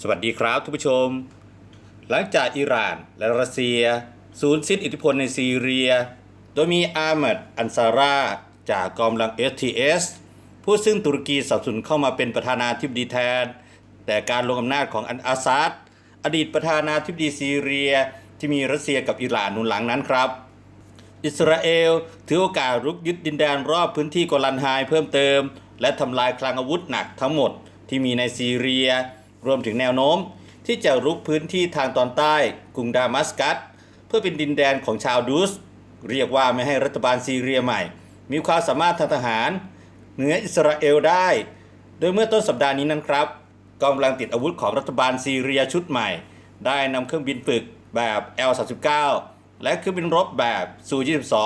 สวัสดีครับทุกผู้ชม หลังจากอิหร่านและรัสเซีย สูญสิ้นอิทธิพลในซีเรีย โดยมีอาหมัดอันซาร่าจากกองกำลัง STS ผู้ซึ่งตุรกีสนับสนุนเข้ามาเป็นประธานาธิบดีแทน แต่การลงอำนาจของอันอาซาดอดีตประธานาธิบดีซีเรียที่มีรัสเซียกับอิหร่านหนุนหลังนั้นครับ อิสราเอลถือโอกาสรุกยึดดินแดนรอบพื้นที่โกลันไฮเพิ่มเติม และทำลายคลังอาวุธหนักทั้งหมดที่มีในซีเรีย รวมถึงแนวโน้ม ที่จะรุกพื้นที่ทางตอนใต้กรุงดามัสกัส เพื่อเป็นดินแดนของชาวดูสเรียกว่าไม่ให้รัฐบาลซีเรียใหม่ มีความสามารถทางทหาร เหนืออิสราเอลได้ โดยเมื่อต้นสัปดาห์นี้นั้นครับกองกำลังติดอาวุธของรัฐบาลซีเรียชุดใหม่ ได้นำเครื่องบินฝึกแบบ L-39 และเครื่องบินรบแบบซู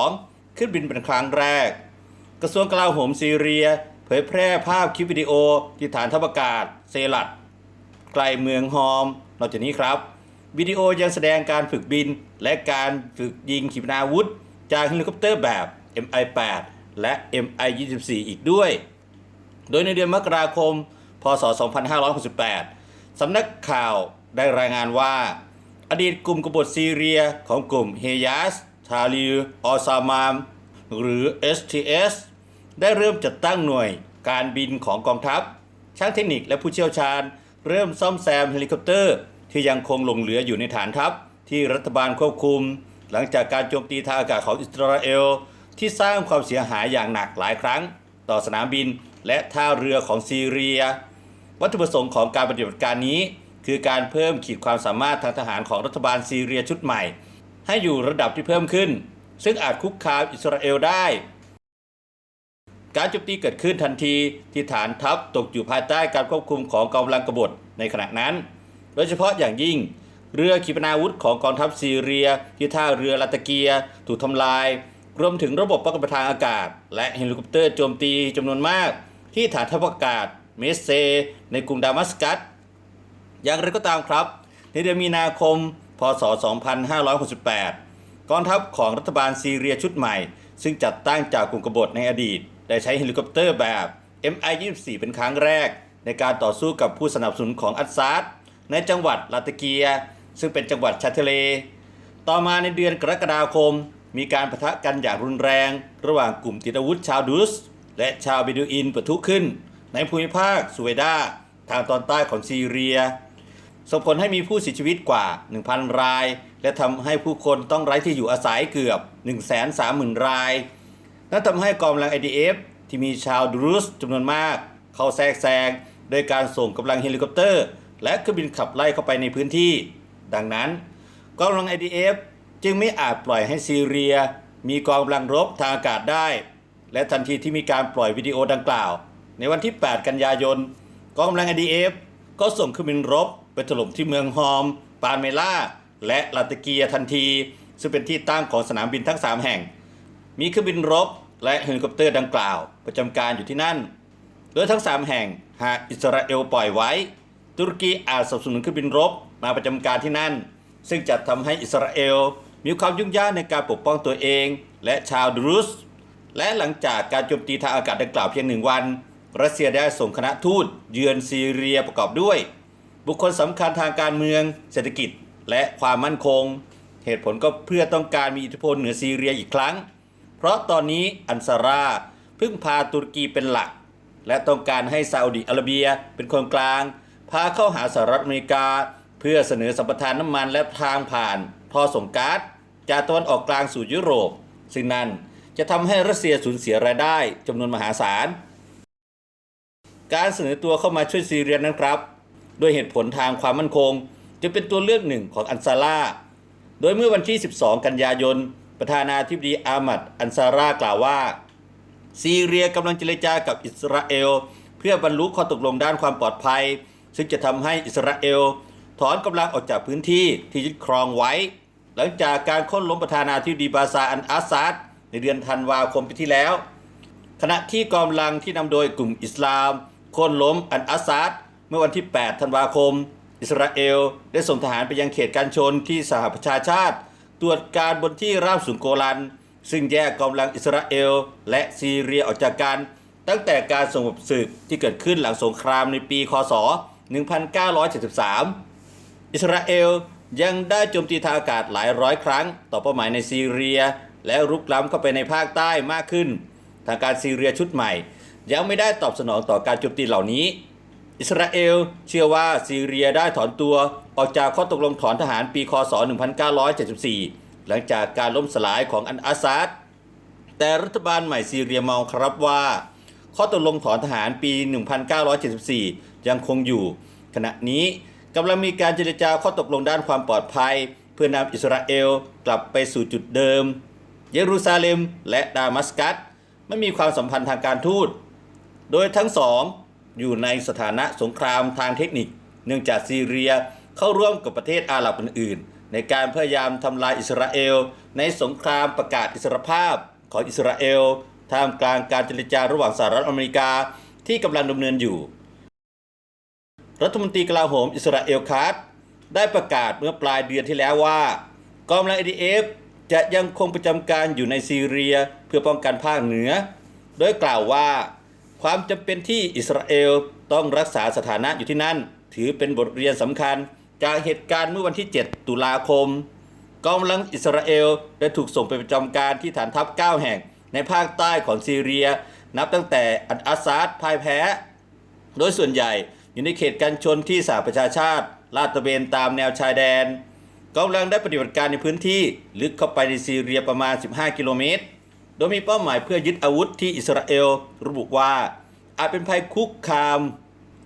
22ขึ้นบินเป็นครั้งแรก กระทรวงกลาโหมซีเรีย เผยแพร่ภาพคลิปวิดีโอที่ฐานทัพอากาศเซลัด ไกลเมืองฮอม นอกจากนี้ครับ วิดีโอยังแสดงการฝึกบิน และการฝึกยิงขีปนาวุธ จากเฮลิคอปเตอร์แบบ MI8 และ MI24 อีกด้วย โดยในเดือนมกราคม พศ 2568 สำนักข่าวได้รายงานว่า อดีตกลุ่มกบฏซีเรียของกลุ่มเฮยาส ทาลิลออซามาม หรือ STS ได้เริ่มจัดตั้งหน่วยการบินของกองทัพ ช่างเทคนิคและผู้เชี่ยวชาญ เริ่มซ่อมแซมเฮลิคอปเตอร์ ที่ยังคงหลงเหลืออยู่ในฐานทัพ ที่รัฐบาลควบคุม หลังจากการโจมตีทางอากาศของอิสราเอล ที่สร้างความเสียหายอย่างหนักหลายครั้ง ต่อสนามบินและท่าเรือของซีเรีย วัตถุประสงค์ของการปฏิบัติการนี้ คือการเพิ่มขีดความสามารถทางทหารของรัฐบาลซีเรียชุดใหม่ ให้อยู่ระดับที่เพิ่มขึ้น ซึ่งอาจคุกคามอิสราเอลได้ การโจมตีเกิดขึ้นทันทีที่ฐานทัพตกอยู่ภายใต้การควบคุมของกองกำลังกบฏในขณะนั้น โดยเฉพาะอย่างยิ่ง เรือขีปนาวุธของกองทัพซีเรียที่ท่าเรือลาตาเกีย ถูกทำลาย รวมถึงระบบป้องกันทางอากาศ และเฮลิคอปเตอร์โจมตีจำนวนมาก ที่ฐานทัพอากาศเมสเซ ในกรุงดามัสกัส อย่างไรก็ตามครับ ในเดือนมีนาคม พศ 2568 กองทัพของรัฐบาลซีเรียชุดใหม่ ซึ่งจัดตั้งจากกลุ่มกบฏในอดีต ได้ใช้เฮลิคอปเตอร์แบบ MI-24 เป็นครั้งแรก ในการต่อสู้กับผู้สนับสนุนของอัสซาดในจังหวัดลาตเกีย ซึ่งเป็นจังหวัดชาเทเล ต่อมาในเดือนกรกฎาคม มีการปะทะกันอย่างรุนแรง ระหว่างกลุ่มติดอาวุธชาวดุส และชาวเบดูอินปะทุขึ้น ในภูมิภาคสุเวดาทางตอนใต้ของซีเรีย ส่งผลให้มีผู้เสียชีวิตกว่า 1,000 ราย และทำให้ผู้คนต้องไร้ที่อยู่อาศัยเกือบ 130,000 ราย นั่นทำให้กองกำลัง IDF ที่มีชาวดรูสจำนวนมาก เข้าแทรกแซงโดยการส่งกำลังเฮลิคอปเตอร์ และเครื่องบินขับไล่เข้าไปในพื้นที่ ดังนั้นกองกำลัง IDF จึงไม่อาจปล่อยให้ซีเรีย มีกองกำลังรบทางอากาศได้ และทันทีที่มีการปล่อยวิดีโอดังกล่าว ในวันที่ 8 กันยายนกองกำลัง IDF ก็ส่งเครื่องบินรบไปถล่มที่เมืองฮอม ปาเมล่า และลาตเกียทันที ซึ่งเป็นที่ตั้งของสนามบินทั้ง 3 แห่ง มีเครื่องบินรบและเฮลิคอปเตอร์ดังกล่าว ประจำการอยู่ที่นั่น โดยทั้ง 3 แห่งหากอิสราเอลปล่อยไว้ ตุรกีอาจสนับสนุนเครื่องบินรบมาประจำการที่นั่น ซึ่งจะทำให้อิสราเอลมีความยุ่งยากในการปกป้องตัวเอง และชาวดรูสและหลังจากการโจมตีทางอากาศดังกล่าวเพียงหนึ่งวัน รัสเซียได้ส่งคณะทูตเยือนซีเรียประกอบด้วย บุคคลสำคัญทางการเมือง เศรษฐกิจ และความมั่นคง เหตุผลก็เพื่อต้องการมีอิทธิพลเหนือซีเรียอีกครั้ง เพราะตอนนี้อันซาร่าพึ่งพาตุรกีเป็นหลัก และต้องการให้ซาอุดิอาระเบียเป็นคนกลาง พาเข้าหาสหรัฐอเมริกา เพื่อเสนอสัมปทานน้ำมันและทางผ่านท่อส่งก๊าซจากตะวันออกกลางสู่ยุโรป ซึ่งนั่นจะทำให้รัสเซียสูญเสียรายได้จำนวนมหาศาล การเสนอตัวเข้ามาช่วยซีเรียนั้นครับด้วยเหตุผลทางความมั่นคง จะเป็นตัวเลือกหนึ่งของอันซาร่าโดยเมื่อวันที่ 12 กันยายน ประธานาธิบดีอามัดอันซาร่ากล่าวว่า ซีเรียกำลังเจรจากับอิสราเอล เพื่อบรรลุข้อตกลงด้านความปลอดภัย ซึ่งจะทำให้อิสราเอล ถอนกำลังออกจากพื้นที่ที่ยึดครองไว้ หลังจากการค้นล้มประธานาธิบดีบาซาอันอาซาดในเดือนธันวาคมปีที่แล้ว ขณะที่กองกำลังที่นำโดยกลุ่มอิสลามโค่นล้มอันอาซาดเมื่อวันที่ 8 ธันวาคม อิสราเอล ได้ส่งทหารไปยังเขตการชนที่สหประชาชาติ ตรวจการบนที่ราบสูงโกลัน ซึ่งแยกกองกำลังอิสราเอล และซีเรียออกจากกัน ตั้งแต่การสงบศึกที่เกิดขึ้นหลังสงครามในปีคศ 1973 อิสราเอลยังได้โจมตีทางอากาศหลายร้อยครั้ง ต่อเป้าหมายในซีเรีย และรุกล้ำเข้าไปในภาคใต้มากขึ้น ทางการซีเรียชุดใหม่ ยังไม่ได้ตอบสนองต่อการโจมตีเหล่านี้ อิสราเอลเชื่อว่าซีเรียได้ถอนตัวออกจากข้อตกลงถอนทหารปีคศ 1974 หลังจากการล้มสลายของอันอาซาดแต่รัฐบาลใหม่ซีเรียมองครับว่า ข้อตกลงถอนทหารปี 1974 ยังคงอยู่ ขณะนี้กำลังมีการเจรจาข้อตกลงด้านความปลอดภัย เพื่อนำอิสราเอลกลับไปสู่จุดเดิม เยรูซาเล็มและดามัสกัสไม่มีความสัมพันธ์ทางการทูต โดยทั้งสอง อยู่ในสถานะสงครามทางเทคนิค เนื่องจากซีเรียเข้าร่วมกับประเทศอาหรับอื่นๆ ในการพยายามทำลายอิสราเอล ในสงครามประกาศอิสรภาพของอิสราเอลท่ามกลางการเจรจาระหว่างสหรัฐอเมริกาที่กำลังดำเนินอยู่ รัฐมนตรีกลาโหมอิสราเอลคาร์ดได้ประกาศเมื่อปลายเดือนที่แล้วว่ากองกำลัง ADF จะยังคงประจำการอยู่ในซีเรียเพื่อป้องกันภาคเหนือ โดยกล่าวว่า ความจำเป็นที่อิสราเอลต้องรักษาสถานะอยู่ที่นั่น ถือเป็นบทเรียนสำคัญ จากเหตุการณ์เมื่อวันที่ 7 ตุลาคมกองกำลังอิสราเอลได้ถูกส่งไปประจำการที่ฐานทัพ 9 แห่งในภาคใต้ของซีเรีย นับตั้งแต่อันอาซาดพ่ายแพ้ โดยส่วนใหญ่อยู่ในเขตกันชนที่สหประชาชาติ ลาดตระเวนตามแนวชายแดนกองกำลังได้ปฏิบัติการในพื้นที่ลึกเข้าไปในซีเรียประมาณ 15 กิโลเมตร โดยมีเป้าหมายเพื่อยึดอาวุธที่อิสราเอลระบุว่า อาจเป็นภัยคุกคาม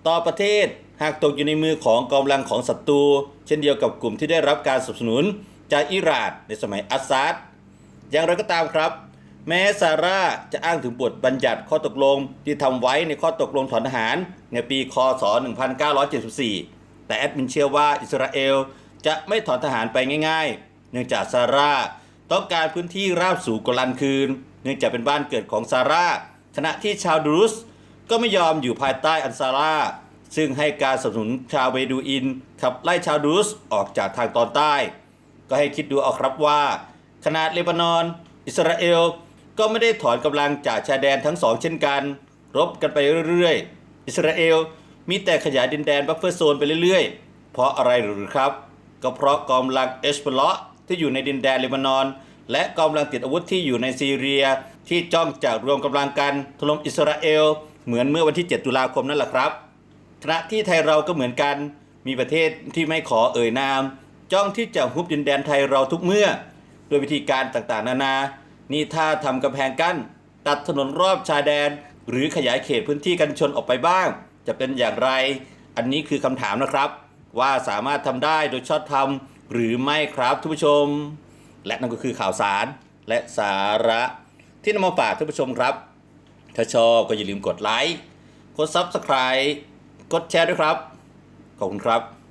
ต่อประเทศหากตกอยู่ในมือของกองกำลังของศัตรู เช่นเดียวกับกลุ่มที่ได้รับการสนับสนุนจากอิหร่านในสมัยอัสซาดอย่างไรก็ตามครับ แม้ซาร่าจะอ้างถึงบทบัญญัติข้อตกลงที่ทำไว้ในข้อตกลงถอนทหาร ในปีคศ 1974 แต่แอดมินเชื่อว่าอิสราเอลจะไม่ถอนทหารไปง่าย ๆ เนื่องจากซาร่า ต้องการพื้นที่ราบสูงกลันคืน เนื่องจากเป็นบ้านเกิดของซาร่าขณะที่ชาวดรุสก็ไม่ยอมอยู่ภายใต้อันซาร่าซึ่งให้การสนับสนุนชาวเบดูอินขับไล่ชาวดรุสออกจากทางตอนใต้ ก็ให้คิดดูเอาครับว่า ขนาดเลบานอน อิสราเอล ก็ไม่ได้ถอนกำลังจากชายแดนทั้งสองเช่นกัน รบกันไปเรื่อยๆ อิสราเอลมีแต่ขยายดินแดนบัฟเฟอร์โซนไปเรื่อยๆ เพราะอะไรหรือครับ ก็เพราะกองกำลังเอชเปลาะ ที่อยู่ในดินแดนเลบานอน และกองกำลังติดอาวุธที่อยู่ในซีเรีย ที่จ้องจะรวมกำลังกันถล่มอิสราเอล เหมือนเมื่อวันที่ 7 ตุลาคมนั่นแหละครับขณะที่ไทยเราก็เหมือนกัน มีประเทศที่ไม่ขอเอ่ยนาม จ้องที่จะฮุบดินแดนไทยเราทุกเมื่อ โดยวิธีการต่างๆ นานา นี่ถ้าทำกำแพงกั้น ตัดถนนรอบชายแดน หรือขยายเขตพื้นที่กันชนออกไปบ้าง จะเป็นอย่างไร อันนี้คือคำถามนะครับ ว่าสามารถทำได้โดยชอบธรรม หรือไม่ครับทุกผู้ชม และนั่นก็คือข่าวสารและสาระที่นำมาฝากท่านผู้ชมครับ ถ้าชอบก็อย่าลืมกดไลค์ กด Subscribe กดแชร์ด้วยครับ ขอบคุณครับ